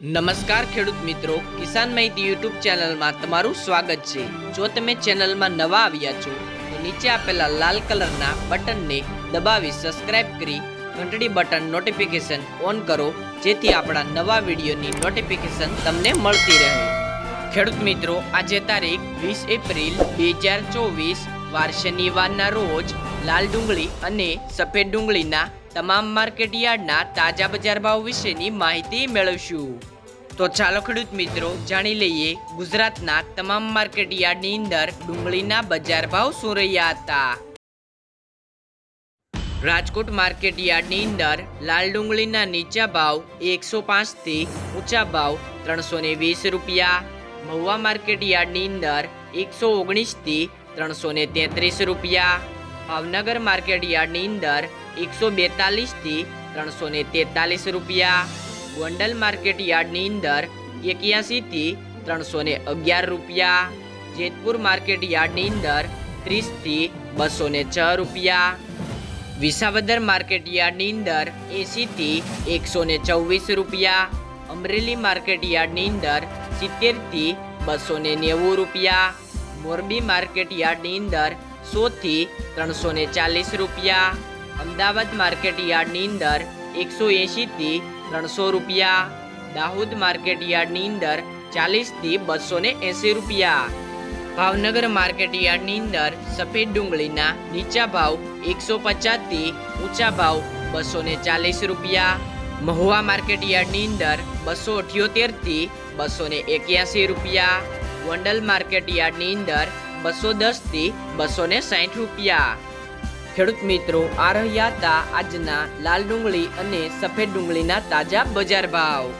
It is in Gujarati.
નમસ્કાર ખેડૂત મિત્રો, કિસાન માહિતી યુટ્યુબ ચેનલમાં તમારું સ્વાગત છે. જો તમે ચેનલમાં નવા આવ્યા છો, તો નીચે આપેલા લાલ કલરના બટનને દબાવી સબસ્ક્રાઇબ કરી ઘંટડી બટન નોટિફિકેશન ઓન કરો, જેથી આપણા નવા વિડીયોની નોટિફિકેશન તમને મળતી રહે. ખેડૂત મિત્રો, આજે તારીખ વીસ એપ્રિલ બે હજાર ચોવીસ વાર શનિવારના રોજ લાલ ડુંગળી અને સફેદ ડુંગળીના તમામ માર્કેટ યાર્ડના તાજા બજાર ભાવ વિશેની માહિતી મેળવશું. તો ચાલો ખેડૂત મિત્રો જાણી લઈએ ગુજરાતના તમામ માર્કેટ યાર્ડની અંદર ડુંગળીના બજાર ભાવ શું રહ્યા હતા. રાજકોટ માર્કેટ યાર્ડની અંદર લાલ ડુંગળીના નીચા ભાવ એકસો પાંચથી ઊંચા ભાવ ત્રણસો વીસ રૂપિયા. મહુવા માર્કેટ યાર્ડની અંદર એકસો ઓગણીસથી ત્રણસો ને તેત્રીસ રૂપિયા. ભાવનગર માર્કેટ યાર્ડની અંદર એકસો બેતાલીસથી ત્રણસો ને તેતાલીસ રૂપિયા. ગોંડલ માર્કેટ યાર્ડની અંદર એક્યાસીથી ત્રણસો ને અગિયાર રૂપિયા. જેતપુર માર્કેટ યાર્ડની અંદર ત્રીસથી બસો ને છ રૂપિયા. વિસાવદર માર્કેટ યાર્ડની અંદર એંસીથી એકસો ને ચોવીસ રૂપિયા. અમરેલી માર્કેટ યાર્ડની અંદર સિત્તેરથી બસો ને નેવું રૂપિયા. મોરબી માર્કેટ યાર્ડની અંદર સોથી ત્રણસો ને ચાલીસ રૂપિયા, અમદાવાદ માર્કેટ યાર્ડની અંદર એકસો એંશીથી ત્રણસો રૂપિયા, દાહોદ માર્કેટ યાર્ડની અંદર ચાલીસથી બસો ને એંસી રૂપિયા. ભાવનગર માર્કેટ યાર્ડની અંદર સફેદ ડુંગળીના નીચા ભાવ એકસો પચાસથી ઊંચા ભાવ બસો ને ચાલીસ રૂપિયા. મહુવા માર્કેટ યાર્ડની અંદર બસો અઠ્યોતેરથી બસો ને એક્યાસી રૂપિયા. ગોંડલ માર્કેટ યાર્ડની અંદર બસો દસથી બસો ને સાઠ રૂપિયા. ખેડૂત મિત્રો, આ રહ્યા હતા આજના લાલ ડુંગળી અને સફેદ ડુંગળીના તાજા બજાર ભાવ.